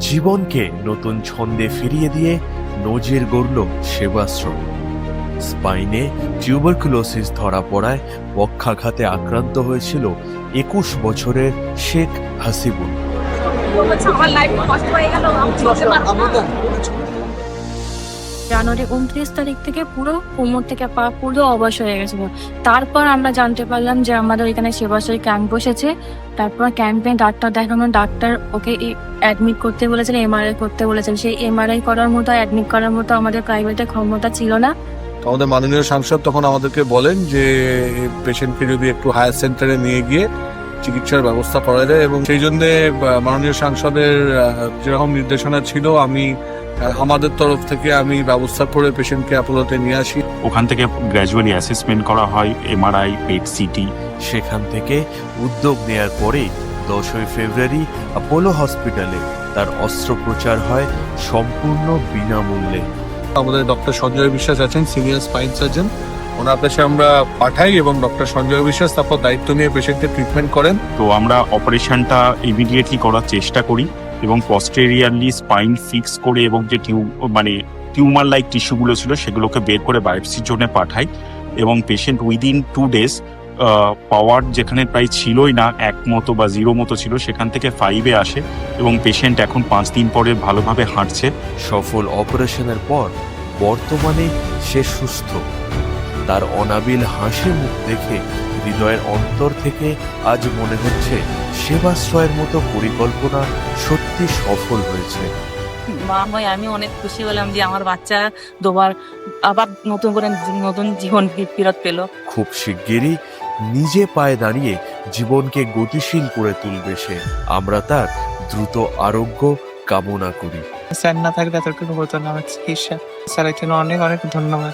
জীবনকে নতুন ছন্দে ফিরিয়ে দিয়ে নজির গড়ল সেবাশ্রম। স্পাইনে টিউবারকুলোসিস ধরা পড়ায় পক্ষাঘাতে আক্রান্ত হয়েছিল একুশ বছরের শেখ হাসিবুল। আমার লাইফ কষ্ট হয়ে গেল জানুয়ারি উনত্রিশ তারিখ থেকে পুরো কোমর থেকে পা পুরো অবশ হয়ে গেছিল তারপর আমরা জানতে পারলাম যে আমাদের এখানে সেবাশ্রী ক্যাম্প বসেছে। তারপর ক্যাম্পে ডাক্তার দেখানো, ডাক্তার ওকে অ্যাডমিট করতে বলেছেন এমআরআই করতে বলেছেন সেই এমআরআই করার মতো অ্যাডমিট করার মতো আমাদের প্রাইভেটে ক্ষমতা ছিল না। আমাদের মাননীয় সাংসদ তখন আমাদেরকে বলেন যে পেশেন্টকে যদি একটু হায়ার সেন্টারে নিয়ে গিয়ে চিকিৎসার ব্যবস্থা করা যায় এবং সেই জন্য মাননীয় সাংসদের যেরকম নির্দেশনা ছিল আমি আমাদের তরফ থেকে আমি ব্যবস্থা করে পেশেন্টকে অ্যাপোলোতে নিয়ে আসি। ওখান থেকে গ্র্যাজুয়ালি অ্যাসেসমেন্ট করা হয় এমআরআই পেট সিটি। সেখান থেকে উদ্যোগ নেয়ার পরে দশই ফেব্রুয়ারি অ্যাপোলো হসপিটালে তার অস্ত্রোপচার হয় সম্পূর্ণ বিনামূল্যে। আমাদের ডক্টর সঞ্জয় বিশ্বাস আছেন সিনিয়র স্পাইন সার্জন। ওনার কাছে আমরা পাঠাই এবং ডক্টর সঞ্জয় বিশ্বাস তারপর দায়িত্ব নিয়ে পেশেন্টের ট্রিটমেন্ট করেন। তো আমরা অপারেশনটা ইমিডিয়েটলি করার চেষ্টা করি এবং পস্টেরিয়ারলি স্পাইন ফিক্স করে এবং যে টিউ মানে টিউমার লাইক টিস্যুগুলো ছিল সেগুলোকে বের করে বায়োপসির জন্য পাঠাই এবং পেশেন্ট উইদিন টু ডেজ পাওয়ার যেখানে প্রায় ছিলই না এক মতো বা জিরো মতো ছিল সেখান থেকে ফাইভে আসে এবং পেশেন্ট এখন পাঁচ দিন পরে ভালোভাবে হাঁটছে। সফল অপারেশনের পর বর্তমানে সে সুস্থ। তার অনাবিল হাসি মুখ দেখে হৃদয়ের অন্তর থেকে আজ মনে হচ্ছে সেবাশ্রয়ের মতো পরিকল্পনা সত্যি সফল হয়েছে। মা হয়ে আমি অনেক খুশি হলাম যে আমার বাচ্চা দুবার আবার নতুন করে নতুন জীবন ফেরত পেল। খুব শিগগিরই নিজে পায়ে দাঁড়িয়ে জীবনকে গতিশীল করে তুলবে সে। আমরা তার দ্রুত আরোগ্য কামনা করি। স্যার না থাকলে এতটুকু হতো না। আমার চিকিৎসা স্যারের জন্য অনেক অনেক ধন্যবাদ।